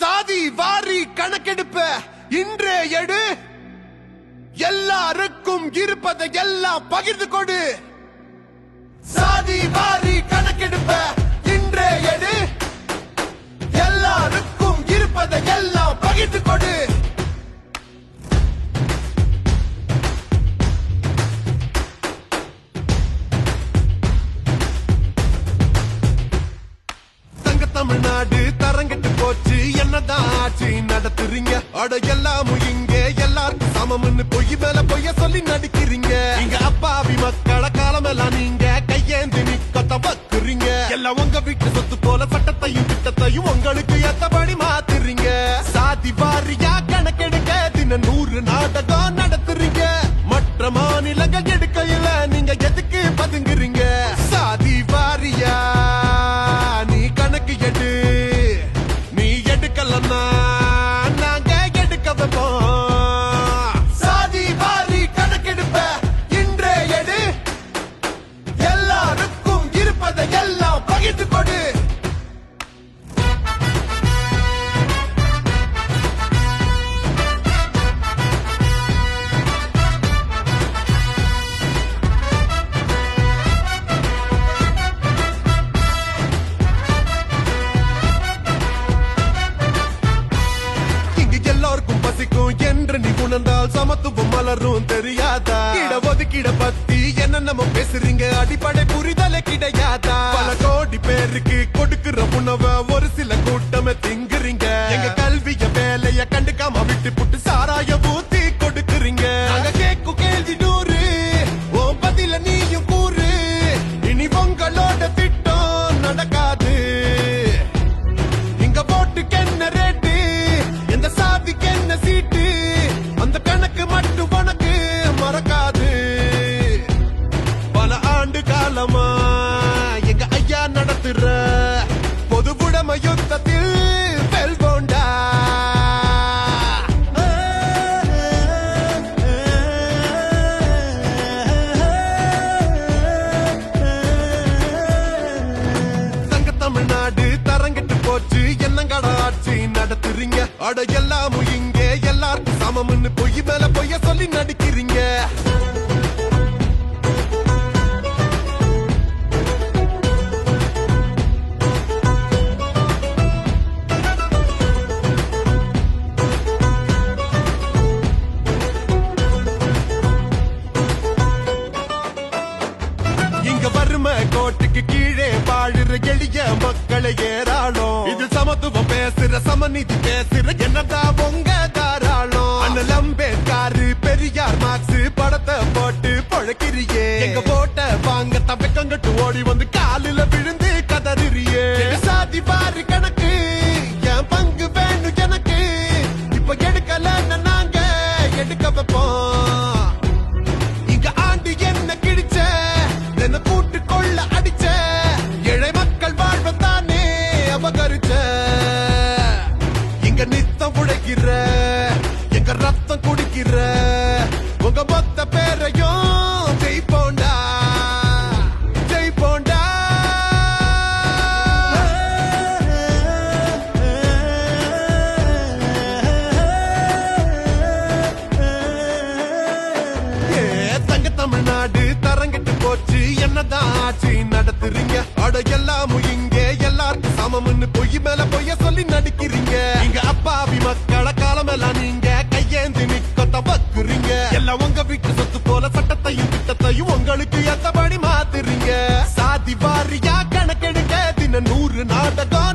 சாதி வாரி கணக்கெடுப்ப இன்றே எடு. எல்லாருக்கும் இருப்பதை எல்லாம் பகிர்ந்து கொடு. சாதி வாரி கணக்கெடுப்ப இன்றே எடு. எல்லாருக்கும் இருப்பதை எல்லாம் பகிர்ந்து கொடு. தங்க தமிழ்நாடு தரங்கட்டு போச்சு ஆட்சி நடத்துறீங்க. அட எல்லாமும் இங்க. எல்லாருக்கும் சமம்னு பொய் மேல பொய்ய சொல்லி நடிக்கிறீங்க. இங்க அப்பாவி காலம் காலமெல்லாம் நீங்க கையேந்தி நிக்கத்த வக்குறீங்க. எல்லாம் உங்க வீட்டு சொத்து போல சட்டத்தையும் திட்டத்தையும் உங்களுக்கு எத்தபடி மாத்துறீங்க. சாதி வாரியா கணக்கெடுக்க தின நூறு நாடகம் சமத்துவம் மலரும் தெரியாதா? கிட ஒதுக்கிட பத்தி என்ன நம்ம பேசுறீங்க. அடிப்படை புரிதலே கிடையாதா? பல கோடி பேருக்கு கொடுக்கிற உணவை ஒரு சில கூட்டமே திங்குறீங்க. எங்க கல்விய வேலைய கண்டுக்காம விட்டு புட்டு சாராய ஊத்தி ஐயா நடத்துற பொது உடைமை யுத்தத்தில் வெல்வோண்டா தங்க தமிழ்நாடு தரங்கிட்டு போச்சு என்னங்கட ஆட்சி நடத்துறீங்க. அட எல்லாமும் இங்க எல்லாருக்கும் சமம்னு பொய் மேல பொய்ய சொல்லி நடிக்க கோட்டுக்கு கீழே வாழுற எளிய மக்களை ஏறாளம் இது சமத்துவம் பேசுற சமநீதி பேசுற என்னதான் உங்க தாராளம்? அண்ணல் அம்பேத்காரு பெரியார் மார்க்ஸ் படத்தை போட்டு பொழக்கிறியே. எங்க போட்ட வாங்க தப்பக்கங்கட்டு ஓடி வந்து காலில பேரையும் ஜெயிப்போண்டா ஜெயிப்போண்டா ஏ, தங்க தமிழ்நாடு தரங்கிட்டு போச்சு. என்னதான் ஆட்சி நடத்துறீங்க? அட எல்லாமும் இங்க. எல்லாருக்கும் சமம்னு பொய் மேல பொய்ய சொல்லி நடிக்கிறீங்க. இங்க அப்பாவி மக்களை காலமெல்லாம் நீங்க கணக்கெடுக்க தின நூறு